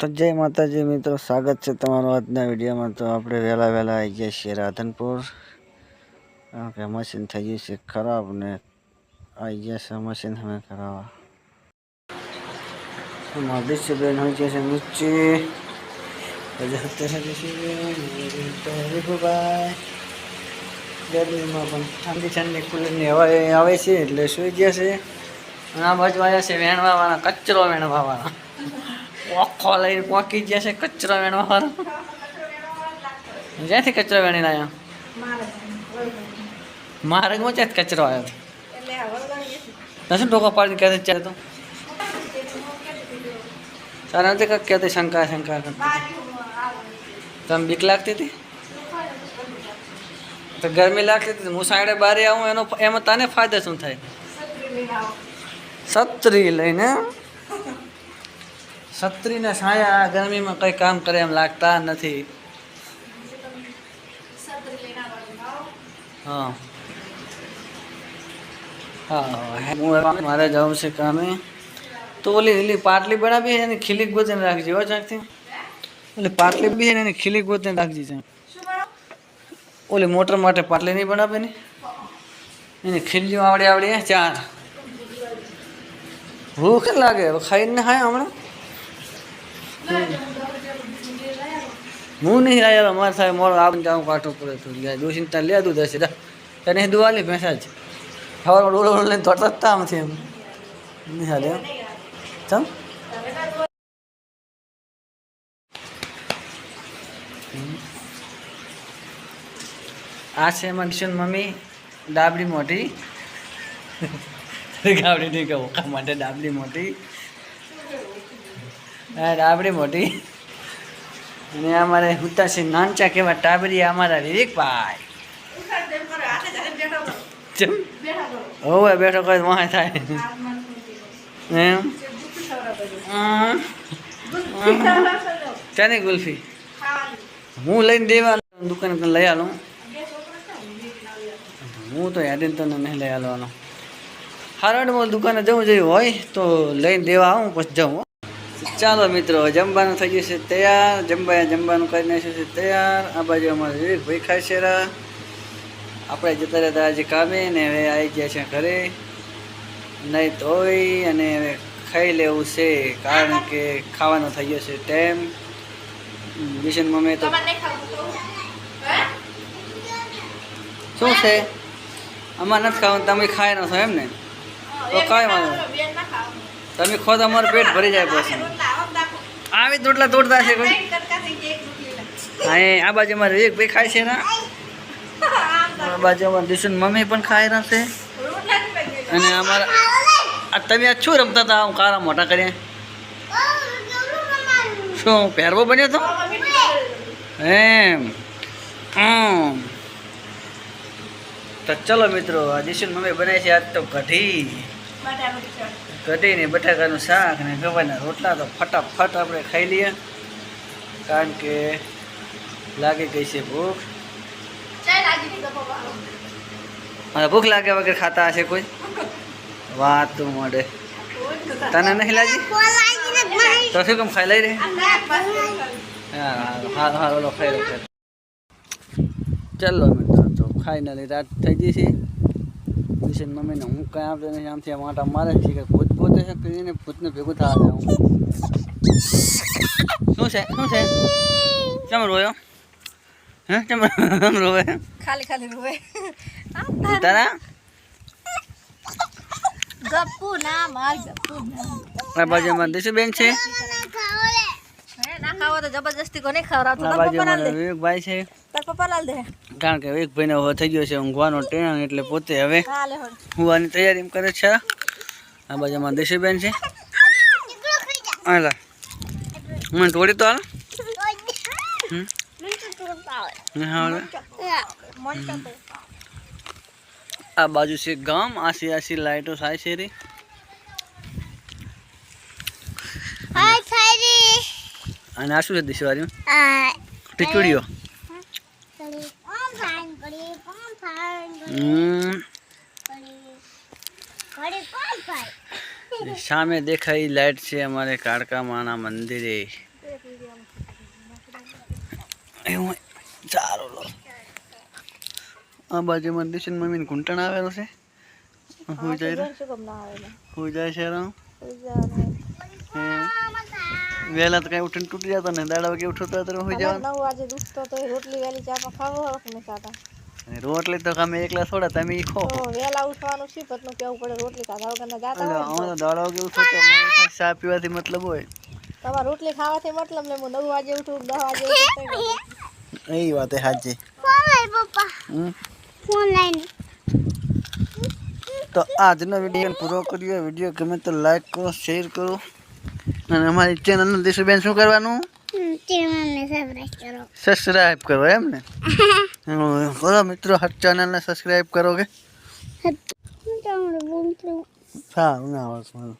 તો જય માતાજી મિત્રો, સ્વાગત છે તમારું આજના વિડીયોમાં. તો આપણે વહેલા વહેલા આવી ગયા છીએ રાધનપુર. કે મશીન થઈ ગયું છે ખરાબ ને આવી ગયા છે મશીન અમે કરાવવા. એમાં દિશુબેન હોય ગયા છે નીચે. ગરમીમાં પણ ઠંડી ઠંડી કુલરની હવા આવે છે, એટલે સુઈ ગયા છે. આ બાજુ આવ્યા છે, વેણવાવાળા, કચરો વેણવાવાળા. ઓખો લઈને પોકી ગયા છે કચરો વેણવા વાળા જ્યાંથી કચરો વેણીને આવ્યા માર્ગમાં ક્યાંથી કચરો આવ્યો નથી ટોકો પાડીને કહેતી ચાલે તો સારા નથી કાંઈક કહેતી શંકા શંકા કરતી તમે બીક લાગતી હતી તો ગરમી લાગતી હતી હું સાઈડે બારે આવું એનો એમાં તને ફાયદો શું થાય છત્રી લઈને છત્રીને છાયા આ ગરમીમાં કંઈ કામ કરે એમ લાગતા નથી. હા. હા, હું. મારે જવું છે કામે. તો ઓલી ઓલી પાટલી બનાવી એની ખીલી ગોતીને રાખજે, હો, ચાકથી. ઓલી પાટલી બી એની ખીલી ગોતીને રાખજે છે ઓલી મોટર માટે પાટલી નહીં બનાવે ને? એની ખીલીઓ આવડે આવડે ચાર. ભૂખ લાગે ખાઈને ખાય હમણાં. હું નહીં આવ્યો મારે સાહેબ મોડો આવીને જાઉં કાઢવું પડે તો લે દોષી ત્યાં લે દૂધ હશે તને દુવાલી ભેંસા જ સવારમાં ડોલો ડોલો લઈને તોડતા જ છે એમ. નહીં હાલે ચમ? આ છે મનસુન મમ્મી, ડાબડી મોટી. ગાબડી નહીં કહું માટે ડાબડી મોટી. ડાબડી મોટી. અને અમારે હુતા નાનચા કેવા ટાબરી અમારા વિવેકભાઈ. હોવે, બેઠો કોઈ વાંચ થાય. એમ. ચાની ગુલ્ફી? હું લઈને દેવા દુકાને લઈ આલું. હું તો યાદી તને નહીં લઈ આવવાનો હારવાડ દુકાને જવું જોઈએ હોય તો લઈને દેવા આવું, પછી હો. ચાલો મિત્રો જમવાનું થઈ ગયું છે તૈયાર. જમવા જમવાનું કરી નાખ્યું છે તૈયાર. આ બાજુ અમારે વિવેકભાઈ ખાય છે આપણે જતા રહેતા આજે કામે ને હવે આવી ગયા છે ઘરે. નહીં ધોઈ અને હવે ખાઈ લેવું છે કારણ કે ખાવાનો થઈ ગયો છે ટાઈમ. મિશન મમ્મી તો શું છે? અમારે નથી ખાવાનું તમે ખાઈ ન છો એમ ને તો કાંઈ વાંધો. તમે ખોદ અમારું પેટ ભરી જાય બસ આવી રોટલા તોડતા છે કોઈ? હા આ બાજુ અમારે એક ભાઈ ખાય છે ને. આ બાજુ અમારે દિશુન મમ્મી પણ ખાય છે અને અમારા આ તમે આ શું રમતા હતા? હું કારા મોટા કર્યા? શું, પહેરવો બન્યો તો? એમ. હમ. તો ચલો મિત્રો, આ દિશુન મમ્મી બનાવી છે આજ તો કઢી. કઢી ને બટાકાનું શાક ને ગવાના રોટલા તો ફટાફટ આપણે ખાઈ લઈએ. કારણ કે લાગી ગઈ છે ભૂખ. મને ભૂખ લાગે વગર ખાતા હશે કોઈ? વાત તો મળે તને નહીં લાગી? તો શું કેમ ખાઈ લઈ રે? હા હા ઓલો ખાઈ લો ચાલો મિત્રો તો ફાઇનલી રાત થઈ ગઈ છે. મમ્મીને હું કાંઈ આપતો નથી આમથી માટા મારે છે કે ગોતે છે કરીને ભૂતને ભેગું થવા દે શું છે? શું છે? કેમ રોયો? હે? કેમ કેમ રોવે? ખાલી ખાલી રોવે. તારા ગપ્પુ ના માર ગપ્પુ ના. આ બાજુ અમારે દિશુબેન છે. ના ખાવો તો જબરજસ્તી કોને ખવડાવતો? તાર પપ્પા લાલ વિવેકભાઈ છે. તાર પપ્પા લાલ દે. કારણ કે વિવેક ભાઈ ને થઈ ગયો છે ઊંઘવાનો ટેણ એટલે પોતે હવે હુવાની તૈયારી કરે છે. આ બાજુમાં દિશુબેન છે. હાલા મને તોડી તો હાલે. આ બાજુ છે ગામ. આસી આસી લાઈટો થાય છે રી. અને આ શું છે દિશવારી ટીચુડીઓ હમ. સામે દેખાય લાઈટ છે અમારે કાળકા માના મંદિરે એવું હોય. ચાલો લો આ બાજુમાં દિશન મમ્મીને ઘૂંટણ આવેલો છે હું જાય રે શું કામ ના આવે હું જાય છે રામ ને વહેલા તો કઈ ઉઠીને તૂટી જતો ને દાડા વાગે ઉઠો તો હોઈ અમારે જવાનું નવ વાગે દુખતો તો એ રોટલી વહેલી ચાપા ખાવો ને સાટા અને રોટલી તો અમે એકલા થોડા તમે ઈ ખો વેલા ઉઠવાનું ઉઠવાનું શીપતનું કેવું પડે રોટલી ખાધા વગરના જાતા હોય ને અમે તો. દાડા વાગે ઉઠો તો ચા પીવાથી મતલબ હોય. તમાર રોટલી ખાવાથી મતલબ ને હું 9 વાગે ઉઠું 10 વાગે ઉઠું તોય વાંધો એ વાત સાચી લઈને તો આજનો વીડિયો પૂરો કર્યો વીડિયો ગમે તો લાઈક કરો શેર કરો. અને અમારી ચેનલનું દિશુબેન શું કરવાનું? સબસ્ક્રાઈબ કરો એમ ને? બોલો મિત્રો હર ચેનલને સબસ્ક્રાઈબ કરો કે? સારું ના આવડે